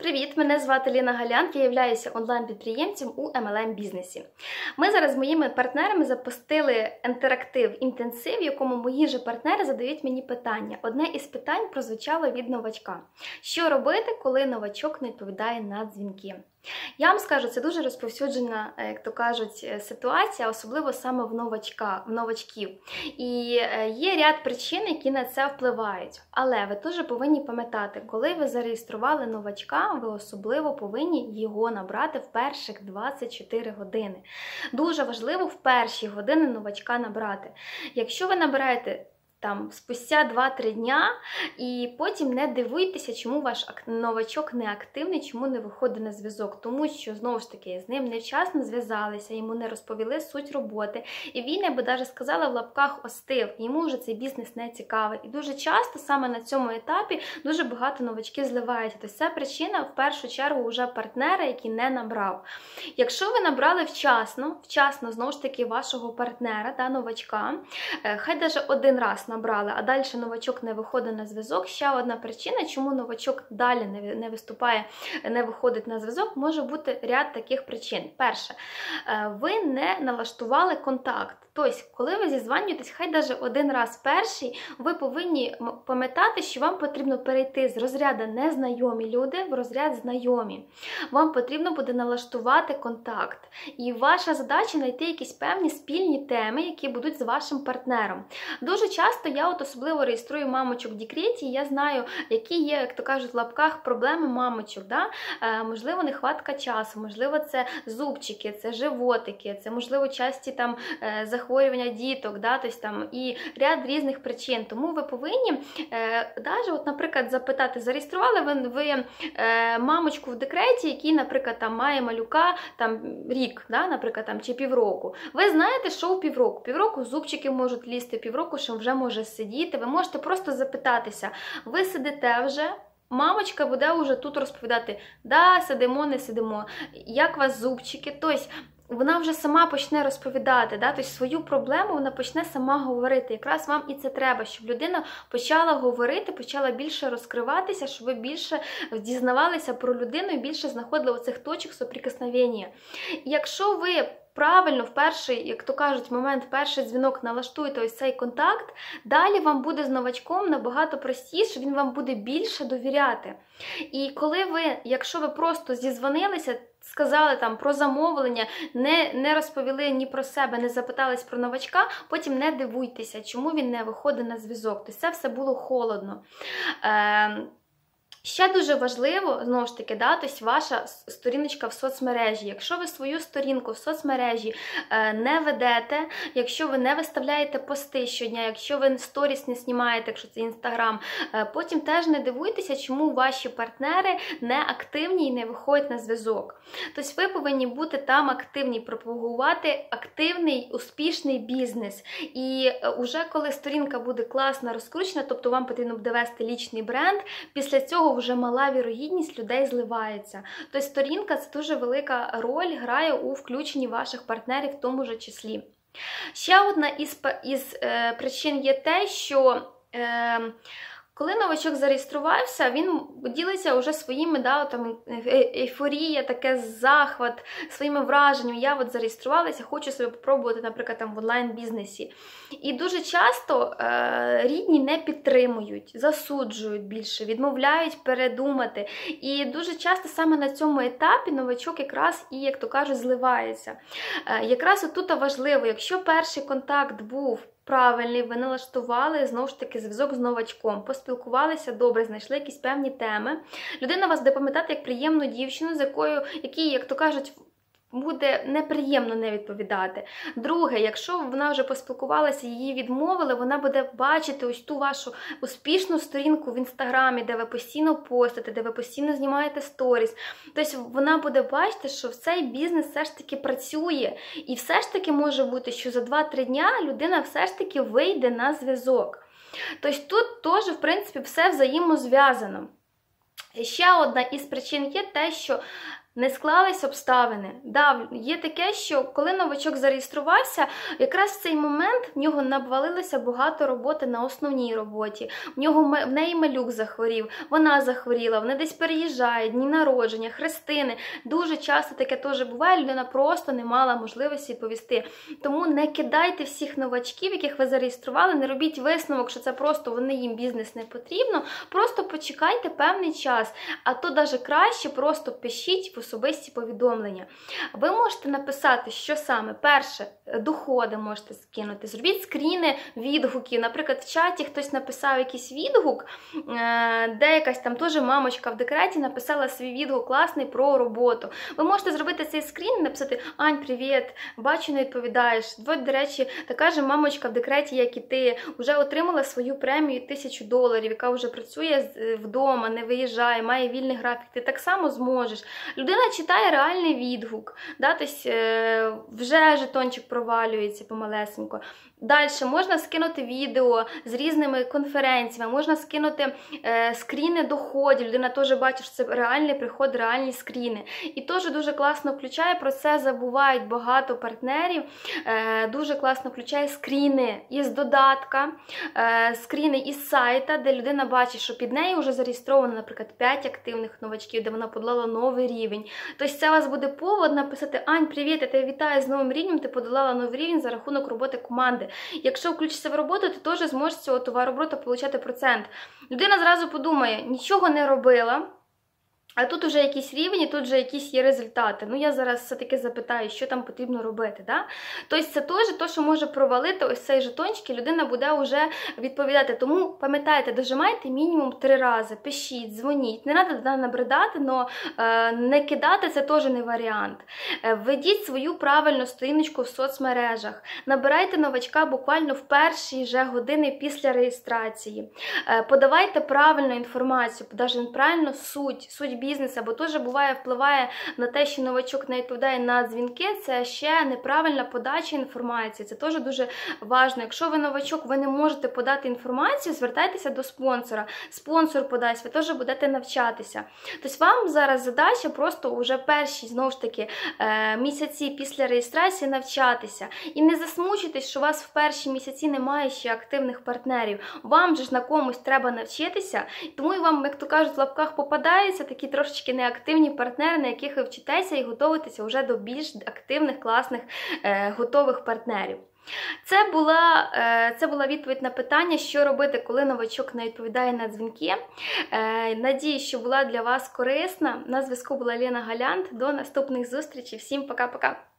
Привіт! Мене звати Ліна Галян, я являюся онлайн-підприємцем у MLM бізнесі. Ми зараз з моїми партнерами запустили інтерактив інтенсив, в якому мої же партнери задають мені питання. Одне із питань прозвучало від новачка: що робити, коли новачок не відповідає на дзвінки? Я вам скажу, це дуже розповсюджена, е, як то кажуть, е, ситуація, особливо саме в новачка, в новачків. І е, є ряд причин, які на це впливають. Але ви теж повинні пам'ятати, коли ви зареєстрували новачка, ви особливо повинні його набрати в перших 24 години. Дуже важливо в перші години новачка набрати. Якщо ви набираєте там спустя 2-3 дня, і потім не дивуйтеся, чому ваш новачок не активний, чому не виходить на зв'язок. Тому що, знову ж таки, з ним невчасно зв'язалися, йому не розповіли суть роботи. І він, я би навіть сказала, в лапках остив. Йому вже цей бізнес не цікавий. І дуже часто саме на цьому етапі дуже багато новачків зливаються. Тобто це причина в першу чергу вже партнера, який не набрав. Якщо ви набрали вчасно, вчасно знову ж таки вашого партнера та новачка, е, хай навіть один раз набрали, а далі новачок не виходить на зв'язок. Ще одна причина, чому новачок далі не виступає, не виходить на зв'язок, може бути ряд таких причин. Перше, е, ви не налаштували контакт. Тобто, коли ви зізванюєтесь, хай навіть один раз перший, ви повинні пам'ятати, що вам потрібно перейти з розряду незнайомі люди в розряд знайомі. Вам потрібно буде налаштувати контакт. І ваша задача знайти якісь певні спільні теми, які будуть з вашим партнером. Дуже часто я от особливо реєструю мамочок в декреті, і я знаю, які є, як то кажуть, в лапках проблеми мамочок. Да? Е, можливо, нехватка часу, можливо, це зубчики, це животики, це можливо часті там е, захворювання діток, да? тобто, там, і ряд різних причин. Тому ви повинні, е, навіть, от, наприклад, запитати, зареєстрували ви, ви е, мамочку в декреті, який, наприклад, там має малюка там рік, да? наприклад, там, чи півроку. Ви знаєте, що в півроку? Півроку зубчики можуть лізти, півроку що вже може сидіти. Ви можете просто запитатися, ви сидите вже. Мамочка буде вже тут розповідати, да, сидимо, не сидимо, як вас зубчики. Тобто вона вже сама почне розповідати, да? тобто свою проблему вона почне сама говорити. Якраз вам і це треба, щоб людина почала говорити, почала більше розкриватися, щоб ви більше дізнавалися про людину і більше знаходили оцих точок соприкосновення. Якщо ви правильно в перший, як то кажуть, момент перший дзвінок налаштуєте ось цей контакт, далі вам буде з новачком набагато простіше, він вам буде більше довіряти. І коли ви, якщо ви просто зізвонилися, сказали там про замовлення, не не розповіли ні про себе, не запитались про новачка, потім не дивуйтеся, чому він не виходить на зв'язок. Тобто це все було холодно. Е, Ще дуже важливо, знову ж таки, да, тобто ваша сторіночка в соцмережі. Якщо ви свою сторінку в соцмережі е, не ведете, якщо ви не виставляєте пости щодня, якщо ви сторіс не знімаєте, якщо це інстаграм, е, потім теж не дивуйтеся, чому ваші партнери не активні і не виходять на зв'язок. Тобто ви повинні бути там активні, пропагувати активний, успішний бізнес. І вже е, коли сторінка буде класно розкручена, тобто вам потрібно буде вести лічний бренд, після цього вже мала вірогідність людей зливається. Тобто сторінка це дуже велика роль грає у включенні ваших партнерів в тому же числі. Ще одна із із е, причин є те, що е, коли новачок зареєструвався, він ділиться вже своїми да, там, е, ейфорія, таке захват, своїми враженнями. Я от зареєструвалася, хочу себе спробувати, наприклад, там в онлайн-бізнесі. І дуже часто е, рідні не підтримують, засуджують більше, відмовляють передумати. І дуже часто саме на цьому етапі новачок якраз і, як то кажуть, зливається. Е, якраз отут важливо, якщо перший контакт був правильний, ви налаштували знову ж таки зв'язок з новачком, поспілкувалися добре, знайшли якісь певні теми. Людина вас буде пам'ятати як приємну дівчину, з якою, якій, як то кажуть, буде неприємно не відповідати. Друге, якщо вона вже поспілкувалася, її відмовили, вона буде бачити ось ту вашу успішну сторінку в інстаграмі, де ви постійно постите, де ви постійно знімаєте сторіс. Тобто вона буде бачити, що цей бізнес все ж таки працює. І все ж таки може бути, що за 2-3 дня людина все ж таки вийде на зв'язок. Тобто тут теж, в принципі, все взаємозв'язано. Ще одна із причин є те, що Не склались обставини. Да, Є таке, що коли новачок зареєструвався, якраз в цей момент в нього навалилося багато роботи на основній роботі. В нього в неї малюк захворів, вона захворіла, вони десь переїжджають, дні народження, хрестини. Дуже часто таке теж буває, людина просто не мала можливості відповісти. Тому не кидайте всіх новачків, яких ви зареєстрували, не робіть висновок, що це просто вони їм бізнес не потрібно. Просто почекайте певний час, а то навіть краще просто пишіть особисті повідомлення. Ви можете написати, що саме перше, доходи можете скинути. Зробіть скріни відгуків. Наприклад, в чаті хтось написав якийсь відгук, е, де якась там теж мамочка в декреті написала свій відгук класний про роботу. Ви можете зробити цей скрін і написати: Ань, привіт, бачу, не відповідаєш. Вот, до речі, така ж мамочка в декреті, як і ти, вже отримала свою премію тисячу доларів, яка вже працює вдома, не виїжджає, має вільний графік. Ти так само зможеш. Людина читає реальний відгук, да, тобто вже жетончик провалюється помалесенько. Далі можна скинути відео з різними конференціями, можна скинути е, скріни доходів. Людина теж бачить, що це реальний приход, реальні скріни. І теж дуже класно включає, про це забувають багато партнерів. Е, Дуже класно включає скріни із додатка, е, скріни із сайта, де людина бачить, що під нею вже зареєстровано, наприклад, 5 активних новачків, де вона подолала новий рівень. Тобто це у вас буде повод написати: Ань, привіт, я тебе вітаю з новим рівнем, ти подолала новий рівень за рахунок роботи команди. Якщо включишся в роботу, ти теж зможеш цього товарообороту отримати процент. Людина зразу подумає, нічого не робила. А тут вже якийсь рівень, тут вже якісь є результати. Ну, я зараз все-таки запитаю, що там потрібно робити. Да? Тобто це теж те, що може провалити ось цей жетончик, людина буде вже відповідати. Тому пам'ятайте, дожимайте мінімум три рази, пишіть, дзвоніть. Не треба набридати, але не кидати це теж не варіант. Е, введіть свою правильну сторіночку в соцмережах, набирайте новачка буквально в перші же години після реєстрації. Е, подавайте правильну інформацію, навіть правильну суть, суть бізнес, або теж буває, впливає на те, що новачок не відповідає на дзвінки. Це ще неправильна подача інформації. Це теж дуже важливо. Якщо ви новачок, ви не можете подати інформацію, звертайтеся до спонсора. Спонсор подасть, ви теж будете навчатися. Тобто вам зараз задача просто вже перші знову ж таки е, місяці після реєстрації навчатися. І не засмучуйтесь, що у вас в перші місяці немає ще активних партнерів. Вам же ж на комусь треба навчитися, тому і вам, як то кажуть, в лапках попадаються такі трошечки неактивні партнери, на яких ви вчитеся і готуєтеся вже до більш активних, класних, е, готових партнерів. Це була е, це була відповідь на питання, що робити, коли новачок не відповідає на дзвінки. Е, надію, що була для вас корисна. На зв'язку була Лена Галянт. До наступних зустрічей. Всім пока-пока!